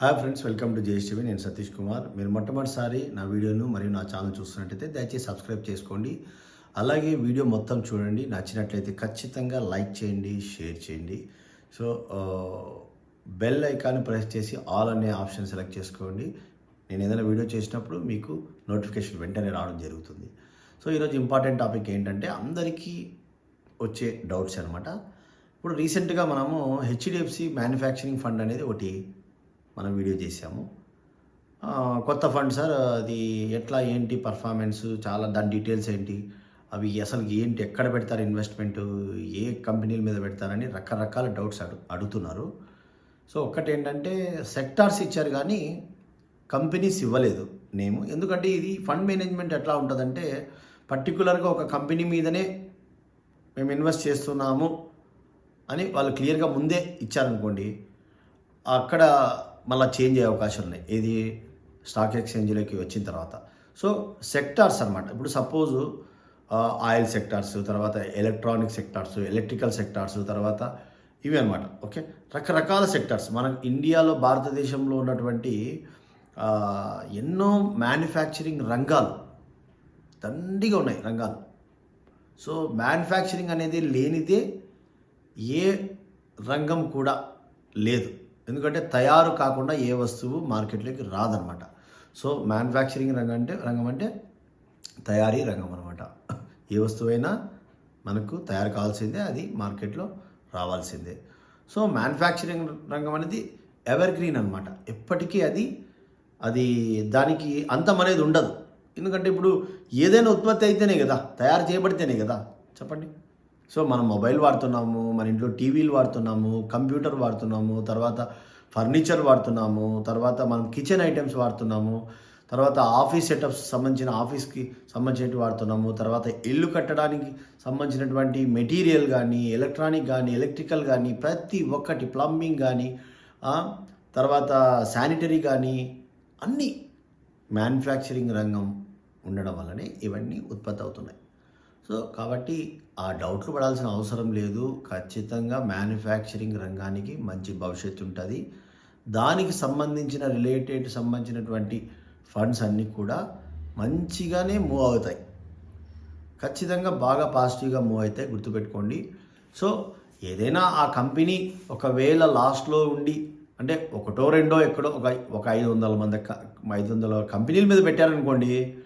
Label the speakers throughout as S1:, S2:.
S1: Hi friends welcome to JSTV నేను సతీష్ కుమార్. మీరు మొట్టమొదటిసారి నా వీడియోను మరియు నా ఛానల్ చూస్తున్నట్టయితే దయచేసి సబ్స్క్రైబ్ చేసుకోండి. అలాగే వీడియో మొత్తం చూడండి. నచ్చినట్లయితే ఖచ్చితంగా లైక్ చేయండి షేర్ చేయండి. సో బెల్ ఐకాన్ ప్రెస్ చేసి ఆల్ అనే ఆప్షన్ సెలెక్ట్ చేసుకోండి. నేను ఏదైనా వీడియో చేసినప్పుడు మీకు నోటిఫికేషన్ వెంటనే రావడం జరుగుతుంది. సో ఈరోజు ఇంపార్టెంట్ టాపిక్ ఏంటంటే అందరికీ వచ్చే డౌట్స్ అనమాట ఇప్పుడు రీసెంట్గా మనము హెచ్డిఎఫ్సి మ్యానుఫ్యాక్చరింగ్ ఫండ్ అనేది ఒకటి మనం వీడియో చేసాము కొత్త ఫండ్ సార్ అది ఎట్లా ఏంటి పర్ఫార్మెన్స్ చాలా దాని డీటెయిల్స్ ఏంటి? అవి అసలు ఏంటి ఎక్కడ పెడతారు ఇన్వెస్ట్మెంట్ ఏ కంపెనీల మీద పెడతారని రకరకాల డౌట్స్ అడు అడుగుతున్నారు. సో ఒక్కటి ఏంటంటే సెక్టార్స్ ఇచ్చారు కానీ కంపెనీస్ ఇవ్వలేదు నేము ఎందుకంటే ఇది ఫండ్ మేనేజ్మెంట్ ఎట్లా ఉంటుందంటే పర్టికులర్గా ఒక కంపెనీ మీదనే మేము ఇన్వెస్ట్ చేస్తున్నాము అని వాళ్ళు క్లియర్గా ముందే ఇచ్చారనుకోండి అక్కడ మళ్ళీ చేంజ్ అయ్యే అవకాశం ఉన్నాయి. ఇది స్టాక్ ఎక్స్చేంజ్లోకి వచ్చిన తర్వాత. సో సెక్టార్స్ అనమాట ఇప్పుడు సపోజ్ ఆయిల్ సెక్టార్స్ తర్వాత ఎలక్ట్రానిక్ సెక్టార్స్ ఎలక్ట్రికల్ సెక్టార్స్ తర్వాత ఇవి అనమాట ఓకే? రకరకాల సెక్టార్స్ మన ఇండియాలో భారతదేశంలో ఉన్నటువంటి ఎన్నో మ్యానుఫ్యాక్చరింగ్ రంగాలు. దండిగా ఉన్నాయి రంగాలు. సో మ్యానుఫ్యాక్చరింగ్ అనేది లేనిదే ఏ రంగం కూడా లేదు. ఎందుకంటే తయారు కాకుండా ఏ వస్తువు మార్కెట్లోకి రాదనమాట. సో మ్యానుఫ్యాక్చరింగ్ రంగం అంటే రంగం అంటే తయారీ రంగం అనమాట. ఏ వస్తువైనా మనకు తయారు కావాల్సిందే అది మార్కెట్లో రావాల్సిందే. సో మ్యానుఫ్యాక్చరింగ్ రంగం అనేది ఎవర్ గ్రీన్ అనమాట. ఎప్పటికీ అది అది దానికి అంతం అనేది ఉండదు. ఎందుకంటే ఇప్పుడు ఏదైనా ఉత్పత్తి అయితేనే కదా తయారు చేయబడితేనే కదా. చెప్పండి. సో మనం మొబైల్ వాడుతున్నాము మన ఇంట్లో టీవీలు వాడుతున్నాము కంప్యూటర్ వాడుతున్నాము తర్వాత ఫర్నిచర్ వాడుతున్నాము తర్వాత మనం కిచెన్ ఐటమ్స్ వాడుతున్నాము తర్వాత ఆఫీస్ సెటప్స్ సంబంధించిన ఆఫీస్కి సంబంధించినవి వాడుతున్నాము తర్వాత ఇల్లు కట్టడానికి సంబంధించినటువంటి మెటీరియల్ కానీ ఎలక్ట్రానిక్ కానీ ఎలక్ట్రికల్ కానీ ప్రతి ఒక్కటి ప్లంబింగ్ కానీ తర్వాత శానిటరీ కానీ అన్నీ మ్యానుఫ్యాక్చరింగ్ రంగం ఉండడం వల్లనే ఇవన్నీ ఉత్పత్తి అవుతున్నాయి. సో కాబట్టి ఆ డౌట్లు పడాల్సిన అవసరం లేదు. ఖచ్చితంగా మ్యానుఫ్యాక్చరింగ్ రంగానికి మంచి భవిష్యత్తు ఉంటుంది. దానికి సంబంధించిన రిలేటెడ్ సంబంధించినటువంటి ఫండ్స్ అన్నీ కూడా మంచిగానే మూవ్ అవుతాయి. ఖచ్చితంగా బాగా పాజిటివ్గా మూవ్ అవుతాయి గుర్తుపెట్టుకోండి. సో ఏదైనా ఆ కంపెనీ ఒకవేళ లాస్ట్లో ఉండి అంటే ఒకటో రెండో ఎక్కడో ఒక ఒక ఐదు వందల మంది ఐదు వందల కంపెనీల మీద పెట్టారనుకోండి.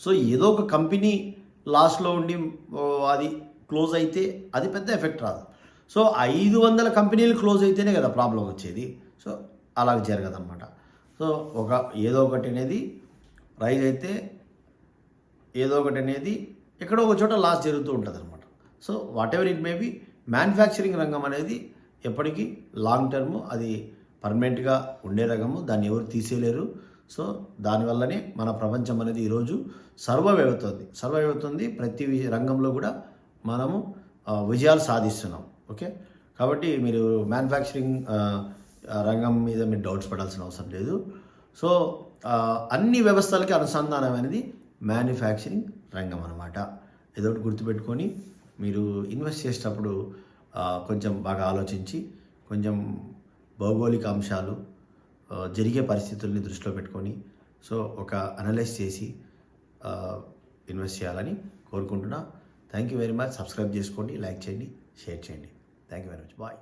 S1: సో ఏదో ఒక కంపెనీ లాస్ట్లో ఉండి అది క్లోజ్ అయితే అది పెద్ద ఎఫెక్ట్ రాదు. సో ఐదు వందల కంపెనీలు క్లోజ్ అయితేనే కదా ప్రాబ్లం వచ్చేది. సో అలా జరగదన్నమాట. సో ఒక ఏదో ఒకటి అనేది రైజ్ అయితే ఏదో ఒకటి అనేది ఎక్కడో ఒక చోట లాస్ జరుగుతూ ఉంటుంది అనమాట so whatever it may be manufacturing రంగం అనేది ఎప్పటికీ లాంగ్ టర్మ్ అది పర్మనెంట్గా ఉండే రంగము. దాన్ని ఎవరు తీసేయలేరు. సో దానివల్లనే మన ప్రపంచం అనేది ఈరోజు సర్వైవ్ అవుతుంది అవుతుంది ప్రతి రంగంలో కూడా మనము విజయాలు సాధిస్తున్నాం. ఓకే? కాబట్టి మీరు మ్యానుఫ్యాక్చరింగ్ రంగం మీద మీరు డౌట్స్ పడాల్సిన అవసరం లేదు. సో అన్ని వ్యవస్థలకి అనుసంధానం అనేది మ్యానుఫ్యాక్చరింగ్ రంగం అనమాట ఏదో ఒకటి గుర్తుపెట్టుకొని మీరు ఇన్వెస్ట్ చేసేటప్పుడు కొంచెం బాగా ఆలోచించి కొంచెం భౌగోళిక అంశాలు జరిగే పరిస్థితుల్ని దృష్టిలో పెట్టుకొని సో ఒక అనలైజ్ చేసి ఇన్వెస్ట్ చేయాలని కోరుకుంటున్నా. Thank you very much subscribe చేసుకోండి లైక్ చేయండి షేర్ చేయండి. Thank you very much bye